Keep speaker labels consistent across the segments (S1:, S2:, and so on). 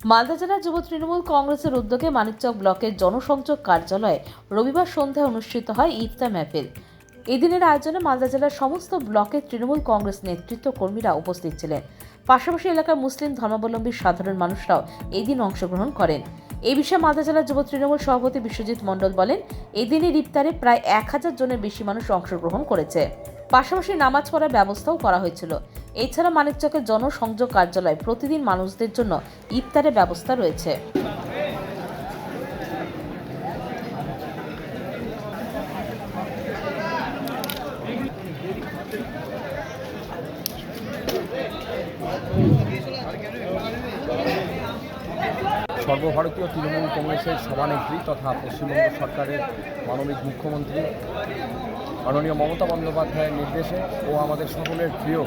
S1: মালদা জেলা যুব তৃণমূল কংগ্রেসের উদ্যোগে মানিকচক ব্লকের জনসংযোগ কার্যালয়ে রবিবার সন্ধ্যায় অনুষ্ঠিত হয় ইফতার মেহফিল। এদিনের আয়োজনে মালদা জেলার সমস্ত ব্লকের তৃণমূল কংগ্রেস নেতৃত্ব কর্মীরা উপস্থিত ছিলেন। পাশাপাশি এলাকার মুসলিম ধর্মাবলম্বী সাধারণ মানুষরাও এই দিন অংশগ্রহণ করেন। এই বিষয়ে মালদা জেলার যুব তৃণমূল সভাপতি বিশ্বজিৎ মণ্ডল বলেন এই দিনের ইফতারে প্রায় এক হাজার জনের বেশি মানুষ অংশগ্রহণ করেছে। পাশাপাশি নামাজ পড়ার ব্যবস্থাও করা হয়েছিল। এছাড়া মানিকচকের জনসংযোগ কার্যালয়ে প্রতিদিন মানুষদের জন্য ইফতারের ব্যবস্থা রয়েছে।
S2: সর্বভারতীয় তৃণমূল কংগ্রেসের সভানেত্রী তথা পশ্চিমবঙ্গ সরকারের মানবিক মুখ্যমন্ত্রী, মাননীয় মমতা বন্দ্যোপাধ্যায়ের নির্দেশে ও আমাদের সকলের প্রিয়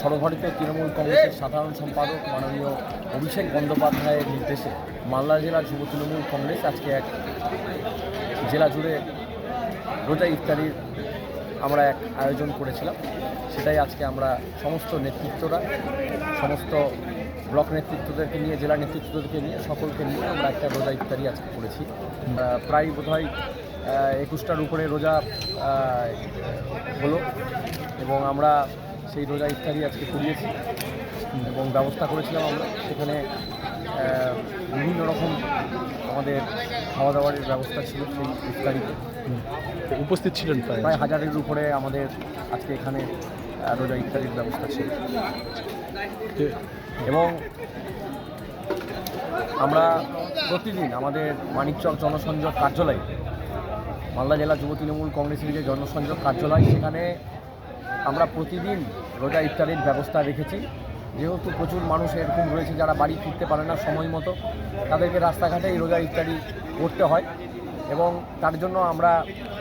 S2: সর্বভারতীয় তৃণমূল কংগ্রেসের সাধারণ সম্পাদক মাননীয় অভিষেক বন্দ্যোপাধ্যায়ের নির্দেশে মালদা জেলা যুব তৃণমূল কংগ্রেস আজকে এক জেলা জুড়ে রোজা ইফতারির আমরা এক আয়োজন করেছিলাম। সেটাই আজকে আমরা সমস্ত নেতৃত্বরা, সমস্ত ব্লক নেতৃত্বদেরকে নিয়ে, জেলা নেতৃত্বদেরকে নিয়ে, সকলকে নিয়ে আমরা একটা রোজা ইফতারি আজকে করেছি। প্রায় বোধহয় একুশটার উপরে রোজা হলো এবং আমরা সেই রোজা ইফতারি আজকে করিয়েছি এবং ব্যবস্থা করেছিলাম আমরা। সেখানে বিভিন্ন রকম আমাদের খাওয়া দাওয়ার ব্যবস্থা ছিল সেই ইফতারিতে।
S3: উপস্থিত ছিলেন প্রায়।
S2: প্রায় হাজারের উপরে আমাদের আজকে এখানে রোজা ইফতারির ব্যবস্থা ছিল। এবং আমরা প্রতিদিন আমাদের মানিকচক জনসংযোগ কার্যালয় মালদা জেলা যুব তৃণমূল কংগ্রেসের যে জনসংযোগ কার্যালয় সেখানে আমরা প্রতিদিন রোজা ইফতারির ব্যবস্থা রেখেছি। যেহেতু প্রচুর মানুষ এরকম রয়েছে যারা বাড়ি ফিরতে পারে না সময় মতো, তাদেরকে রাস্তাঘাটেই রোজা ইফতারি করতে হয় এবং তার জন্য আমরা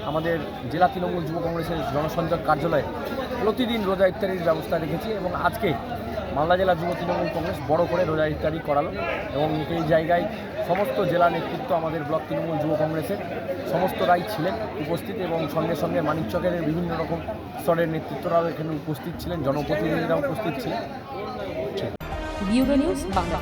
S2: আমাদের জেলা তৃণমূল যুব কংগ্রেসের জনসংযোগ কার্যালয়ে প্রতিদিন রোজা ইফতারির ব্যবস্থা রেখেছি এবং আজকে মালদা জেলা যুব তৃণমূল কংগ্রেস বড় করে রোজা ইত্যাদি করালো এবং এই জায়গায় সমস্ত জেলা নেতৃত্ব আমাদের ব্লক তৃণমূল যুব কংগ্রেসের সমস্ত রাই ছিলেন উপস্থিত এবং সঙ্গে সঙ্গে মানিকচকের বিভিন্ন রকম স্তরের নেতৃত্বরাও এখানে উপস্থিত ছিলেন, জনপ্রতিনিধিরাও উপস্থিত ছিলেন।
S1: বাংলা